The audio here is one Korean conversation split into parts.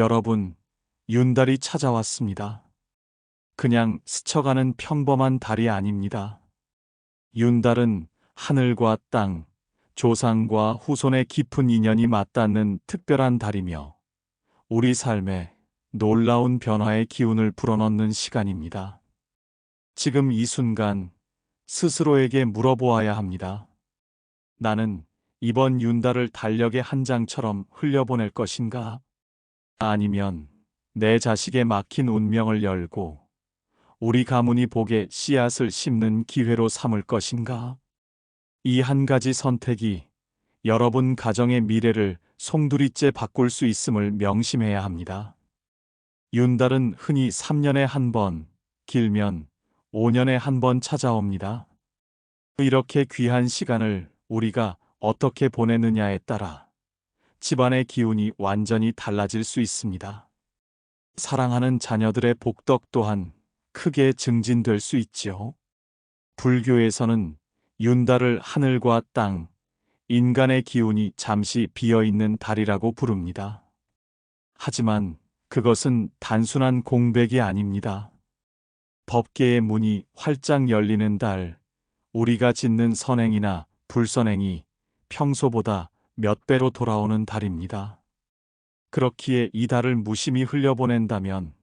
여러분, 윤달이 찾아왔습니다. 그냥 스쳐가는 평범한 달이 아닙니다. 윤달은 하늘과 땅, 조상과 후손의 깊은 인연이 맞닿는 특별한 달이며 우리 삶에 놀라운 변화의 기운을 불어넣는 시간입니다. 지금 이 순간 스스로에게 물어보아야 합니다. 나는 이번 윤달을 달력의 한 장처럼 흘려보낼 것인가? 아니면 내 자식의 막힌 운명을 열고 우리 가문이 복의 씨앗을 심는 기회로 삼을 것인가? 이 한 가지 선택이 여러분 가정의 미래를 송두리째 바꿀 수 있음을 명심해야 합니다. 윤달은 흔히 3년에 한 번, 길면 5년에 한 번 찾아옵니다. 이렇게 귀한 시간을 우리가 어떻게 보내느냐에 따라 집안의 기운이 완전히 달라질 수 있습니다. 사랑하는 자녀들의 복덕 또한 크게 증진될 수 있지요. 불교에서는 윤달을 하늘과 땅, 인간의 기운이 잠시 비어 있는 달이라고 부릅니다. 하지만 그것은 단순한 공백이 아닙니다. 법계의 문이 활짝 열리는 달, 우리가 짓는 선행이나 불선행이 평소보다 몇 배로 돌아오는 달입니다. 그렇기에 이 달을 무심히 흘려보낸다면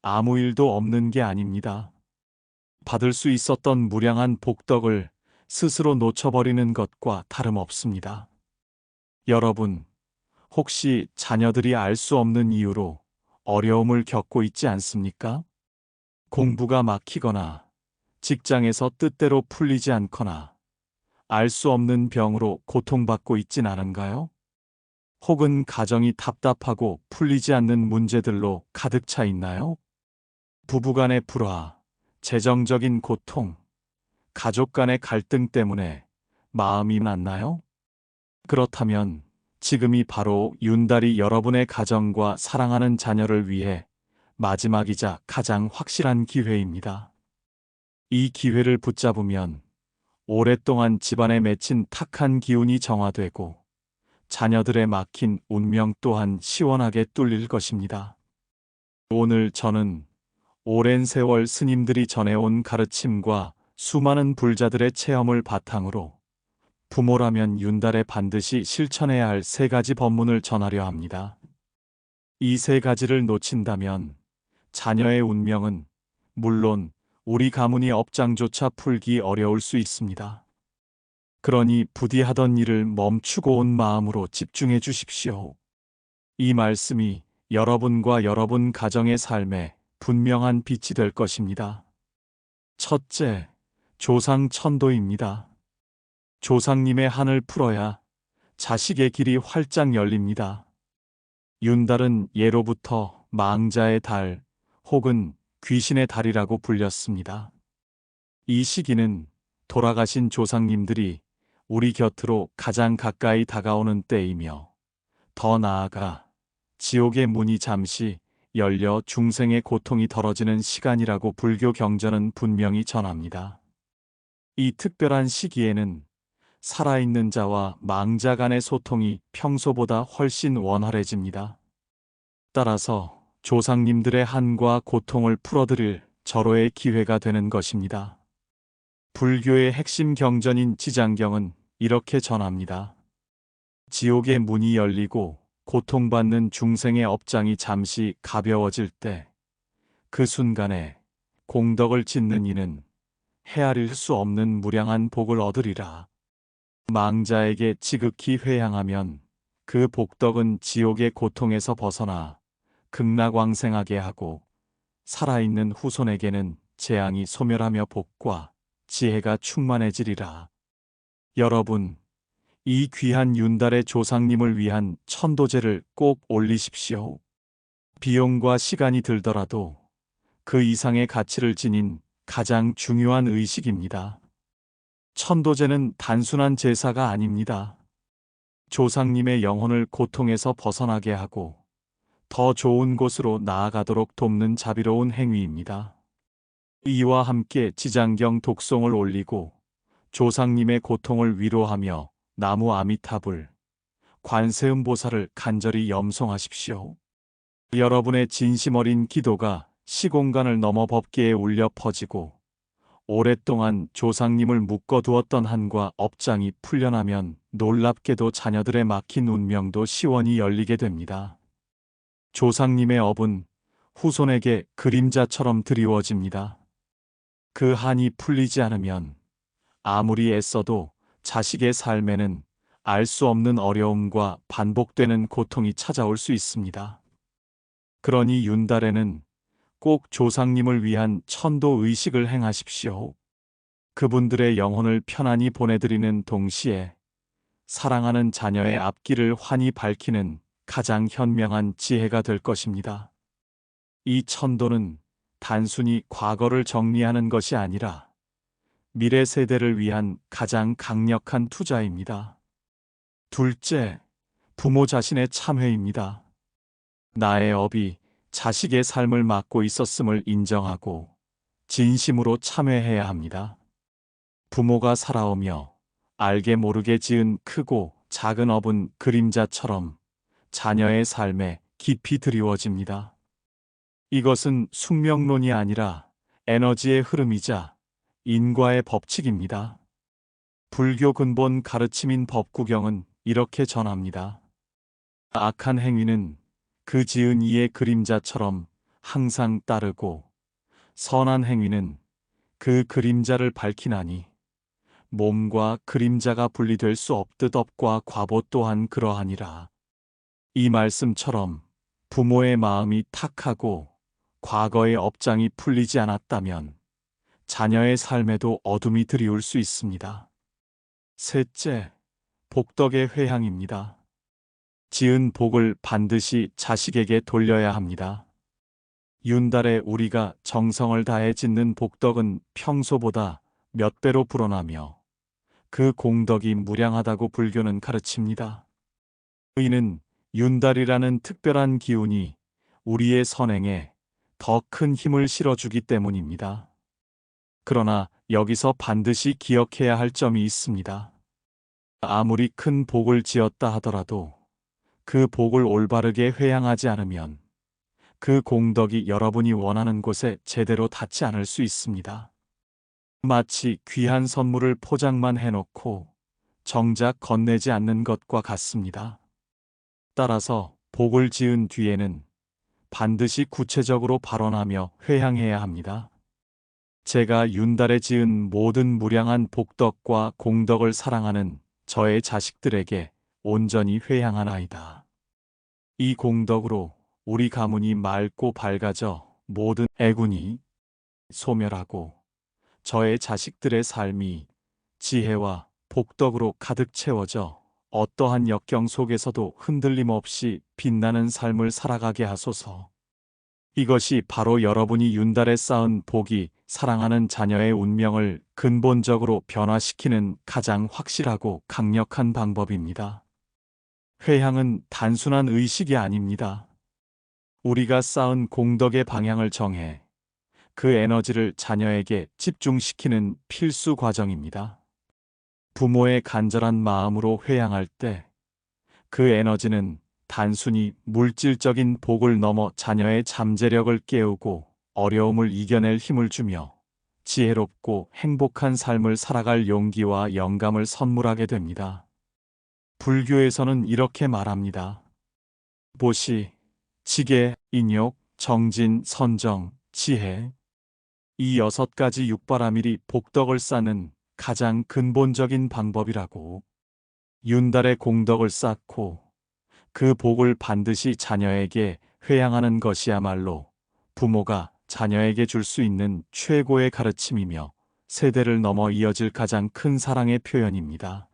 아무 일도 없는 게 아닙니다. 받을 수 있었던 무량한 복덕을 스스로 놓쳐버리는 것과 다름없습니다. 여러분, 혹시 자녀들이 알 수 없는 이유로 어려움을 겪고 있지 않습니까? 공부가 막히거나 직장에서 뜻대로 풀리지 않거나 알 수 없는 병으로 고통받고 있진 않은가요? 혹은 가정이 답답하고 풀리지 않는 문제들로 가득 차 있나요? 부부간의 불화, 재정적인 고통, 가족 간의 갈등 때문에 마음이 났나요? 그렇다면 지금이 바로 윤달이 여러분의 가정과 사랑하는 자녀를 위해 마지막이자 가장 확실한 기회입니다. 이 기회를 붙잡으면 오랫동안 집안에 맺힌 탁한 기운이 정화되고 자녀들의 막힌 운명 또한 시원하게 뚫릴 것입니다. 오늘 저는 오랜 세월 스님들이 전해온 가르침과 수많은 불자들의 체험을 바탕으로 부모라면 윤달에 반드시 실천해야 할 세 가지 법문을 전하려 합니다. 이 세 가지를 놓친다면 자녀의 운명은 물론 우리 가문이 업장조차 풀기 어려울 수 있습니다. 그러니 부디 하던 일을 멈추고 온 마음으로 집중해 주십시오. 이 말씀이 여러분과 여러분 가정의 삶에 분명한 빛이 될 것입니다. 첫째, 조상 천도입니다. 조상님의 한을 풀어야 자식의 길이 활짝 열립니다. 윤달은 예로부터 망자의 달 혹은 귀신의 달이라고 불렸습니다. 이 시기는 돌아가신 조상님들이 우리 곁으로 가장 가까이 다가오는 때이며 더 나아가 지옥의 문이 잠시 열려 중생의 고통이 덜어지는 시간이라고 불교 경전은 분명히 전합니다. 이 특별한 시기에는 살아있는 자와 망자 간의 소통이 평소보다 훨씬 원활해집니다. 따라서 조상님들의 한과 고통을 풀어드릴 절호의 기회가 되는 것입니다. 불교의 핵심 경전인 지장경은 이렇게 전합니다. 지옥의 문이 열리고 고통받는 중생의 업장이 잠시 가벼워질 때 그 순간에 공덕을 짓는 이는 헤아릴 수 없는 무량한 복을 얻으리라. 망자에게 지극히 회향하면 그 복덕은 지옥의 고통에서 벗어나 극락왕생하게 하고 살아있는 후손에게는 재앙이 소멸하며 복과 지혜가 충만해지리라. 여러분, 이 귀한 윤달의 조상님을 위한 천도제를 꼭 올리십시오. 비용과 시간이 들더라도 그 이상의 가치를 지닌 가장 중요한 의식입니다. 천도제는 단순한 제사가 아닙니다. 조상님의 영혼을 고통에서 벗어나게 하고 더 좋은 곳으로 나아가도록 돕는 자비로운 행위입니다. 이와 함께 지장경 독송을 올리고 조상님의 고통을 위로하며 나무 아미타불, 관세음보살을 간절히 염송하십시오. 여러분의 진심 어린 기도가 시공간을 넘어 법계에 울려 퍼지고 오랫동안 조상님을 묶어두었던 한과 업장이 풀려나면 놀랍게도 자녀들의 막힌 운명도 시원히 열리게 됩니다. 조상님의 업은 후손에게 그림자처럼 드리워집니다. 그 한이 풀리지 않으면 아무리 애써도 자식의 삶에는 알 수 없는 어려움과 반복되는 고통이 찾아올 수 있습니다. 그러니 윤달에는 꼭 조상님을 위한 천도 의식을 행하십시오. 그분들의 영혼을 편안히 보내드리는 동시에 사랑하는 자녀의 앞길을 환히 밝히는 가장 현명한 지혜가 될 것입니다. 이 천도는 단순히 과거를 정리하는 것이 아니라 미래 세대를 위한 가장 강력한 투자입니다. 둘째, 부모 자신의 참회입니다. 나의 업이 자식의 삶을 맡고 있었음을 인정하고 진심으로 참회해야 합니다. 부모가 살아오며 알게 모르게 지은 크고 작은 업은 그림자처럼 자녀의 삶에 깊이 드리워집니다. 이것은 숙명론이 아니라 에너지의 흐름이자 인과의 법칙입니다. 불교 근본 가르침인 법구경은 이렇게 전합니다. 악한 행위는 그 지은 이의 그림자처럼 항상 따르고 선한 행위는 그 그림자를 밝히나니 몸과 그림자가 분리될 수 없듯 업과 과보 또한 그러하니라. 이 말씀처럼 부모의 마음이 탁하고 과거의 업장이 풀리지 않았다면 자녀의 삶에도 어둠이 드리울 수 있습니다. 셋째, 복덕의 회향입니다. 지은 복을 반드시 자식에게 돌려야 합니다. 윤달에 우리가 정성을 다해 짓는 복덕은 평소보다 몇 배로 불어나며 그 공덕이 무량하다고 불교는 가르칩니다. 이는 윤달이라는 특별한 기운이 우리의 선행에 더 큰 힘을 실어주기 때문입니다. 그러나 여기서 반드시 기억해야 할 점이 있습니다. 아무리 큰 복을 지었다 하더라도 그 복을 올바르게 회양하지 않으면 그 공덕이 여러분이 원하는 곳에 제대로 닿지 않을 수 있습니다. 마치 귀한 선물을 포장만 해놓고 정작 건네지 않는 것과 같습니다. 따라서 복을 지은 뒤에는 반드시 구체적으로 발언하며 회향해야 합니다. 제가 윤달에 지은 모든 무량한 복덕과 공덕을 사랑하는 저의 자식들에게 온전히 회향하나이다. 이 공덕으로 우리 가문이 맑고 밝아져 모든 애군이 소멸하고 저의 자식들의 삶이 지혜와 복덕으로 가득 채워져 어떠한 역경 속에서도 흔들림 없이 빛나는 삶을 살아가게 하소서. 이것이 바로 여러분이 윤달에 쌓은 복이 사랑하는 자녀의 운명을 근본적으로 변화시키는 가장 확실하고 강력한 방법입니다. 회향은 단순한 의식이 아닙니다. 우리가 쌓은 공덕의 방향을 정해 그 에너지를 자녀에게 집중시키는 필수 과정입니다. 부모의 간절한 마음으로 회향할 때 그 에너지는 단순히 물질적인 복을 넘어 자녀의 잠재력을 깨우고 어려움을 이겨낼 힘을 주며 지혜롭고 행복한 삶을 살아갈 용기와 영감을 선물하게 됩니다. 불교에서는 이렇게 말합니다. 보시, 지계, 인욕, 정진, 선정, 지혜. 이 여섯 가지 육바라밀이 복덕을 쌓는 가장 근본적인 방법이라고. 윤달의 공덕을 쌓고 그 복을 반드시 자녀에게 회양하는 것이야말로 부모가 자녀에게 줄 수 있는 최고의 가르침이며 세대를 넘어 이어질 가장 큰 사랑의 표현입니다.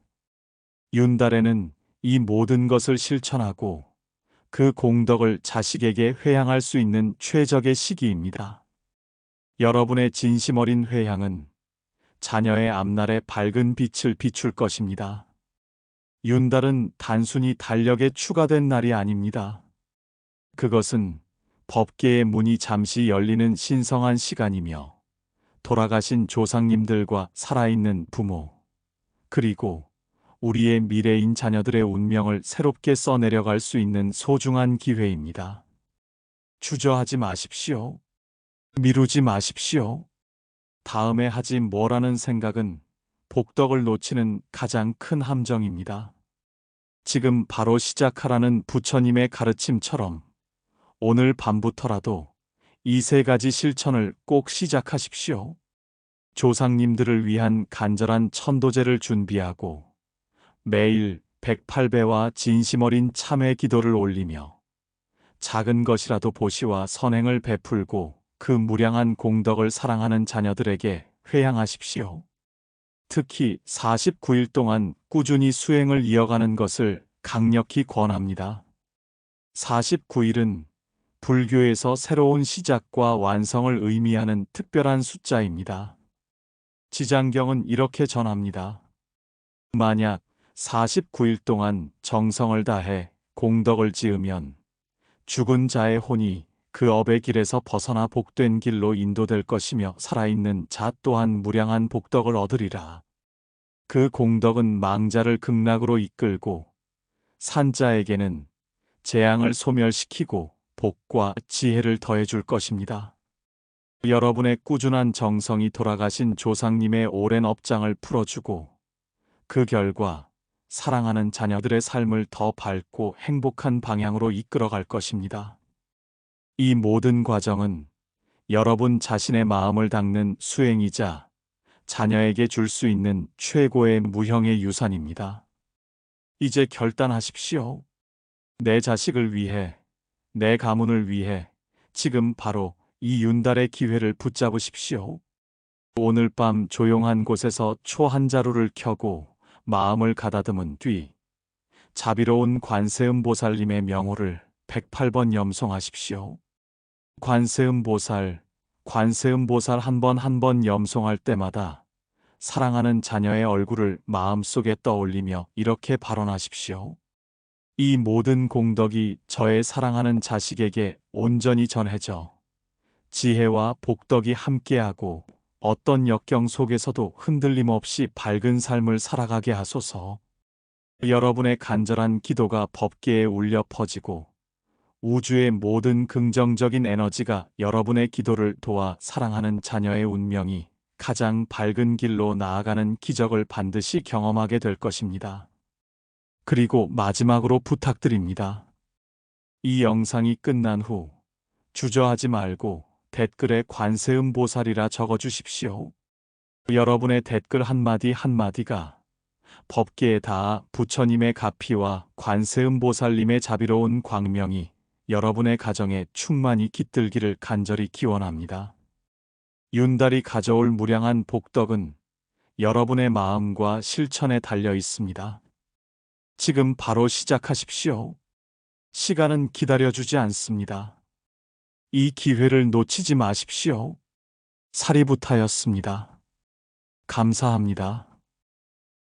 윤달에는 이 모든 것을 실천하고 그 공덕을 자식에게 회양할 수 있는 최적의 시기입니다. 여러분의 진심 어린 회양은 자녀의 앞날에 밝은 빛을 비출 것입니다. 윤달은 단순히 달력에 추가된 날이 아닙니다. 그것은 법계의 문이 잠시 열리는 신성한 시간이며 돌아가신 조상님들과 살아있는 부모, 그리고 우리의 미래인 자녀들의 운명을 새롭게 써내려갈 수 있는 소중한 기회입니다. 주저하지 마십시오. 미루지 마십시오. 다음에 하지 뭐라는 생각은 복덕을 놓치는 가장 큰 함정입니다. 지금 바로 시작하라는 부처님의 가르침처럼 오늘 밤부터라도 이 세 가지 실천을 꼭 시작하십시오. 조상님들을 위한 간절한 천도제를 준비하고 매일 108배와 진심 어린 참회 기도를 올리며 작은 것이라도 보시와 선행을 베풀고 그 무량한 공덕을 사랑하는 자녀들에게 회양하십시오. 특히 49일 동안 꾸준히 수행을 이어가는 것을 강력히 권합니다. 49일은 불교에서 새로운 시작과 완성을 의미하는 특별한 숫자입니다. 지장경은 이렇게 전합니다. 만약 49일 동안 정성을 다해 공덕을 지으면 죽은 자의 혼이 그 업의 길에서 벗어나 복된 길로 인도될 것이며 살아있는 자 또한 무량한 복덕을 얻으리라. 그 공덕은 망자를 극락으로 이끌고 산자에게는 재앙을 소멸시키고 복과 지혜를 더해줄 것입니다. 여러분의 꾸준한 정성이 돌아가신 조상님의 오랜 업장을 풀어주고 그 결과 사랑하는 자녀들의 삶을 더 밝고 행복한 방향으로 이끌어갈 것입니다. 이 모든 과정은 여러분 자신의 마음을 닦는 수행이자 자녀에게 줄 수 있는 최고의 무형의 유산입니다. 이제 결단하십시오. 내 자식을 위해, 내 가문을 위해 지금 바로 이 윤달의 기회를 붙잡으십시오. 오늘 밤 조용한 곳에서 초 한 자루를 켜고 마음을 가다듬은 뒤 자비로운 관세음 보살님의 명호를 108번 염송하십시오. 관세음 보살, 관세음 보살 한 번 한 번 염송할 때마다 사랑하는 자녀의 얼굴을 마음속에 떠올리며 이렇게 발언하십시오. 이 모든 공덕이 저의 사랑하는 자식에게 온전히 전해져 지혜와 복덕이 함께하고 어떤 역경 속에서도 흔들림 없이 밝은 삶을 살아가게 하소서. 여러분의 간절한 기도가 법계에 울려 퍼지고 우주의 모든 긍정적인 에너지가 여러분의 기도를 도와 사랑하는 자녀의 운명이 가장 밝은 길로 나아가는 기적을 반드시 경험하게 될 것입니다. 그리고 마지막으로 부탁드립니다. 이 영상이 끝난 후 주저하지 말고 댓글에 관세음 보살이라 적어 주십시오. 여러분의 댓글 한마디 한마디가 법계에 닿아 부처님의 가피와 관세음 보살님의 자비로운 광명이 여러분의 가정에 충만히 깃들기를 간절히 기원합니다. 윤달이 가져올 무량한 복덕은 여러분의 마음과 실천에 달려 있습니다. 지금 바로 시작하십시오. 시간은 기다려주지 않습니다. 이 기회를 놓치지 마십시오. 사리부타였습니다. 감사합니다.